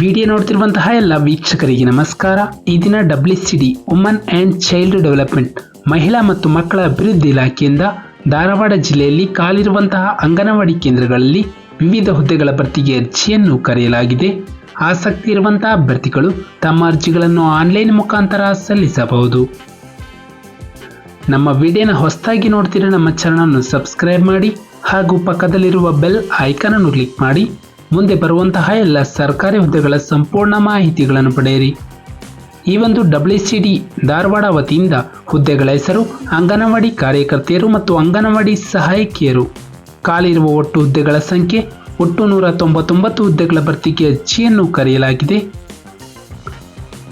Video ನೋಡ್ತಿರುವಂತಹ ಎಲ್ಲ ವೀಕ್ಷಕರಿಗೆ ನಮಸ್ಕಾರ. ಈ ದಿನ W C D woman and child development ಮಹಿಳಾ ಮತ್ತು ಮಕ್ಕಳ ಅಭಿವೃದ್ಧಿ ಇಲಾಖೆಯಿಂದ ಧಾರವಾಡ ಜಿಲ್ಲೆಯಲ್ಲಿ ಕಾಲಿರುವಂತಹ ಅಂಗನವಾಡಿ ಕೇಂದ್ರಗಳಲ್ಲಿ ವಿವಿಧ ಹುದ್ದೆಗಳ ಭರ್ತಿಗೆ ಅರ್ಜಿಯನ್ನು ಕರೆಯಲಾಗಿದೆ. ಆಸಕ್ತಿ ಇರುವಂತಹ ಅಭ್ಯರ್ಥಿಗಳು ತಮ್ಮ ಅರ್ಜಿಗಳನ್ನು ಆನ್ಲೈನ್ ಮುಖಾಂತರ ಸಲ್ಲಿಸಬಹುದು. ನಮ್ಮ ವಿಡಿಯೋನ ಹೊಸದಾಗಿ ನೋಡ್ತಿರೋ ನಮ್ಮ ಚಾನಲನ್ನು ಸಬ್ಸ್ಕ್ರೈಬ್ ಮಾಡಿ ಹಾಗೂ ಪಕ್ಕದಲ್ಲಿರುವ ಬೆಲ್ ಐಕಾನ್ ಅನ್ನು ಕ್ಲಿಕ್ ಮಾಡಿ. ಮುಂದೆ ಬರುವಂತಹ ಎಲ್ಲ ಸರ್ಕಾರಿ ಹುದ್ದೆಗಳ ಸಂಪೂರ್ಣ ಮಾಹಿತಿಗಳನ್ನು ಪಡೆಯಿರಿ. ಈ ಒಂದು ಡಬ್ಲ್ಯೂ ಸಿ ಡಿ ಧಾರವಾಡ ವತಿಯಿಂದ ಹುದ್ದೆಗಳ ಹೆಸರು, ಅಂಗನವಾಡಿ ಕಾರ್ಯಕರ್ತೆಯರು ಮತ್ತು ಅಂಗನವಾಡಿ ಸಹಾಯಕಿಯರು. ಕಾಲಿರುವ ಒಟ್ಟು ಹುದ್ದೆಗಳ ಸಂಖ್ಯೆ ಒಟ್ಟು ನೂರ ತೊಂಬತ್ತೊಂಬತ್ತು ಹುದ್ದೆಗಳ ಭರ್ತಿಗೆ ಅರ್ಜಿಯನ್ನು ಕರೆಯಲಾಗಿದೆ.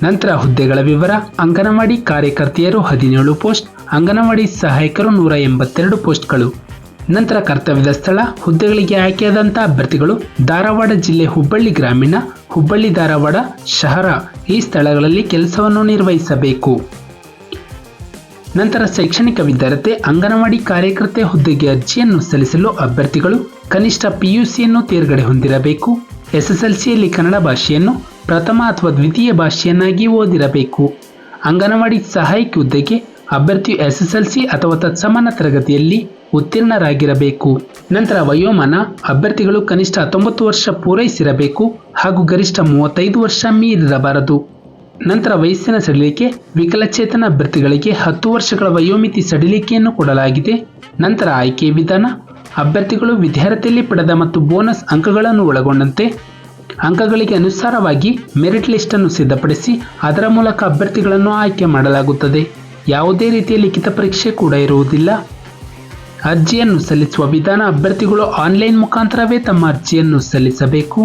ನಂತರ ಹುದ್ದೆಗಳ ವಿವರ, ಅಂಗನವಾಡಿ ಕಾರ್ಯಕರ್ತೆಯರು ಹದಿನೇಳು ಪೋಸ್ಟ್, ಅಂಗನವಾಡಿ ಸಹಾಯಕರು ನೂರ ಎಂಬತ್ತೆರಡು ಪೋಸ್ಟ್ಗಳು. ನಂತರ ಕರ್ತವ್ಯದ ಸ್ಥಳ, ಹುದ್ದೆಗಳಿಗೆ ಆಯ್ಕೆಯಾದಂಥ ಅಭ್ಯರ್ಥಿಗಳು ಧಾರವಾಡ ಜಿಲ್ಲೆ ಹುಬ್ಬಳ್ಳಿ ಗ್ರಾಮೀಣ, ಹುಬ್ಬಳ್ಳಿ ಧಾರವಾಡ, ಶಹರ. ಈ ಸ್ಥಳಗಳಲ್ಲಿ ಕೆಲಸವನ್ನು ನಿರ್ವಹಿಸಬೇಕು. ನಂತರ ಶೈಕ್ಷಣಿಕ ವಿದ್ಯಾರ್ಥಿ ಅಂಗನವಾಡಿ ಕಾರ್ಯಕರ್ತೆ ಹುದ್ದೆಗೆ ಅರ್ಜಿಯನ್ನು ಸಲ್ಲಿಸಲು ಅಭ್ಯರ್ಥಿಗಳು ಕನಿಷ್ಠ ಪಿಯುಸಿಯನ್ನು ತೇರ್ಗಡೆ ಹೊಂದಿರಬೇಕು. ಎಸ್ಎಸ್ಎಲ್ಸಿಯಲ್ಲಿ ಕನ್ನಡ ಭಾಷೆಯನ್ನು ಪ್ರಥಮ ಅಥವಾ ದ್ವಿತೀಯ ಭಾಷೆಯನ್ನಾಗಿ ಓದಿರಬೇಕು. ಅಂಗನವಾಡಿ ಸಹಾಯಕ ಹುದ್ದೆಗೆ ಅಭ್ಯರ್ಥಿಯು ಎಸ್ಎಸ್ಎಲ್ಸಿ ಅಥವಾ ತತ್ಸಮಾನ ತರಗತಿಯಲ್ಲಿ ಉತ್ತೀರ್ಣರಾಗಿರಬೇಕು. ನಂತರ ವಯೋಮಾನ, ಅಭ್ಯರ್ಥಿಗಳು ಕನಿಷ್ಠ ಹತ್ತೊಂಬತ್ತು ವರ್ಷ ಪೂರೈಸಿರಬೇಕು ಹಾಗೂ ಗರಿಷ್ಠ ಮೂವತ್ತೈದು ವರ್ಷ ಮೀರಿರಬಾರದು. ನಂತರ ವಯಸ್ಸಿನ ಸಡಿಲಿಕೆ, ವಿಕಲಚೇತನ ಅಭ್ಯರ್ಥಿಗಳಿಗೆ ಹತ್ತು ವರ್ಷಗಳ ವಯೋಮಿತಿ ಸಡಿಲಿಕೆಯನ್ನು ಕೊಡಲಾಗಿದೆ. ನಂತರ ಆಯ್ಕೆ ವಿಧಾನ, ಅಭ್ಯರ್ಥಿಗಳು ವಿದ್ಯಾರ್ಥಿಯಲ್ಲಿ ಪಡೆದ ಮತ್ತು ಬೋನಸ್ ಅಂಕಗಳನ್ನು ಒಳಗೊಂಡಂತೆ ಅಂಕಗಳಿಗೆ ಅನುಸಾರವಾಗಿ ಮೆರಿಟ್ ಲಿಸ್ಟ್ ಅನ್ನು ಸಿದ್ಧಪಡಿಸಿ ಅದರ ಮೂಲಕ ಅಭ್ಯರ್ಥಿಗಳನ್ನು ಆಯ್ಕೆ ಮಾಡಲಾಗುತ್ತದೆ. ಯಾವುದೇ ರೀತಿಯ ಲಿಖಿತ ಪರೀಕ್ಷೆ ಕೂಡ ಇರುವುದಿಲ್ಲ. ಅರ್ಜಿಯನ್ನು ಸಲ್ಲಿಸುವ ವಿಧಾನ ಅಭ್ಯರ್ಥಿಗಳು ಆನ್ಲೈನ್ ಮುಖಾಂತರವೇ ತಮ್ಮ ಅರ್ಜಿಯನ್ನು ಸಲ್ಲಿಸಬೇಕು.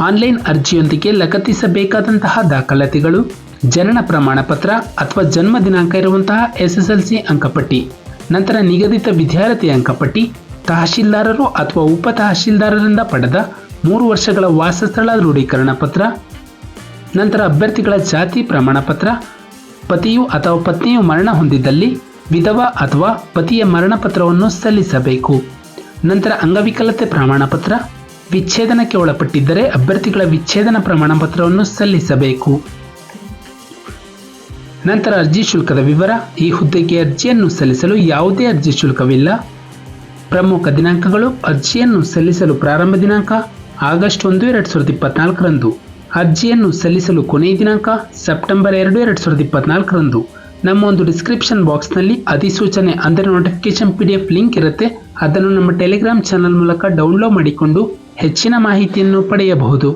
ಆನ್ಲೈನ್ ಅರ್ಜಿಯೊಂದಿಗೆ ಲಗತ್ತಿಸಬೇಕಾದಂತಹ ದಾಖಲಾತಿಗಳು, ಜನನ ಪ್ರಮಾಣ ಪತ್ರ ಅಥವಾ ಜನ್ಮ ದಿನಾಂಕ ಇರುವಂತಹ ಎಸ್ಎಸ್ಎಲ್ಸಿ ಅಂಕಪಟ್ಟಿ, ನಂತರ ನಿಗದಿತ ವಿದ್ಯಾರ್ಥಿ ಅಂಕಪಟ್ಟಿ, ತಹಶೀಲ್ದಾರರು ಅಥವಾ ಉಪ ತಹಶೀಲ್ದಾರರಿಂದ ಪಡೆದ ಮೂರು ವರ್ಷಗಳ ವಾಸಸ್ಥಳ ದೃಢೀಕರಣ ಪತ್ರ, ನಂತರ ಅಭ್ಯರ್ಥಿಗಳ ಜಾತಿ ಪ್ರಮಾಣ ಪತ್ರ ಪತಿಯು ಅಥವಾ ಪತ್ನಿಯು ಮರಣ ಹೊಂದಿದ್ದಲ್ಲಿ ವಿಧವಾ ಅಥವಾ ಪತಿಯ ಮರಣ ಪತ್ರವನ್ನು ಸಲ್ಲಿಸಬೇಕು. ನಂತರ ಅಂಗವಿಕಲತೆ ಪ್ರಮಾಣ ಪತ್ರ ವಿಚ್ಛೇದನಕ್ಕೆ ಒಳಪಟ್ಟಿದ್ದರೆ ಅಭ್ಯರ್ಥಿಗಳ ವಿಚ್ಛೇದನ ಪ್ರಮಾಣ ಪತ್ರವನ್ನು ಸಲ್ಲಿಸಬೇಕು. ನಂತರ ಅರ್ಜಿ ಶುಲ್ಕದ ವಿವರ, ಈ ಹುದ್ದೆಗೆ ಅರ್ಜಿಯನ್ನು ಸಲ್ಲಿಸಲು ಯಾವುದೇ ಅರ್ಜಿ ಶುಲ್ಕವಿಲ್ಲ. ಪ್ರಮುಖ ದಿನಾಂಕಗಳು, ಅರ್ಜಿಯನ್ನು ಸಲ್ಲಿಸಲು ಪ್ರಾರಂಭ ದಿನಾಂಕ, ಆಗಸ್ಟ್ ಒಂದು, ಎರಡು ಸಾವಿರದ ಇಪ್ಪತ್ನಾಲ್ಕರಂದು. ಅರ್ಜಿಯನ್ನು ಸಲ್ಲಿಸಲು ಕೊನೆಯ ದಿನಾಂಕ, ಸೆಪ್ಟೆಂಬರ್ ಎರಡು ಎರಡು ಸಾವಿರದ ಇಪ್ಪತ್ನಾಲ್ಕರಂದು. ನಮ್ಮ ಒಂದು ಡಿಸ್ಕ್ರಿಪ್ಷನ್ ಬಾಕ್ಸ್ನಲ್ಲಿ ಅಧಿಸೂಚನೆ, ಅಂದರೆ notification P D F link ಇರುತ್ತೆ. ಅದನ್ನು ನಮ್ಮ ಟೆಲಿಗ್ರಾಮ್ ಚಾನಲ್ ಮೂಲಕ ಡೌನ್ಲೋಡ್ ಮಾಡಿಕೊಂಡು ಹೆಚ್ಚಿನ ಮಾಹಿತಿಯನ್ನು ಪಡೆಯಬಹುದು.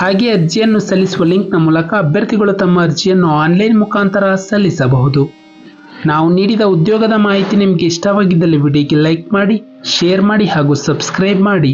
ಹಾಗೆ ಅರ್ಜಿಯನ್ನು ಸಲ್ಲಿಸುವ ಲಿಂಕ್ನ ಮೂಲಕ ಅಭ್ಯರ್ಥಿಗಳು ತಮ್ಮ ಅರ್ಜಿಯನ್ನು ಆನ್ಲೈನ್ ಮುಖಾಂತರ ಸಲ್ಲಿಸಬಹುದು. ನಾವು ನೀಡಿದ ಉದ್ಯೋಗದ ಮಾಹಿತಿ ನಿಮಗೆ ಇಷ್ಟವಾಗಿದ್ದಲ್ಲಿ ವಿಡಿಯೋಗೆ ಲೈಕ್ ಮಾಡಿ ಶೇರ್ ಮಾಡಿ ಹಾಗೂ ಸಬ್ಸ್ಕ್ರೈಬ್ ಮಾಡಿ.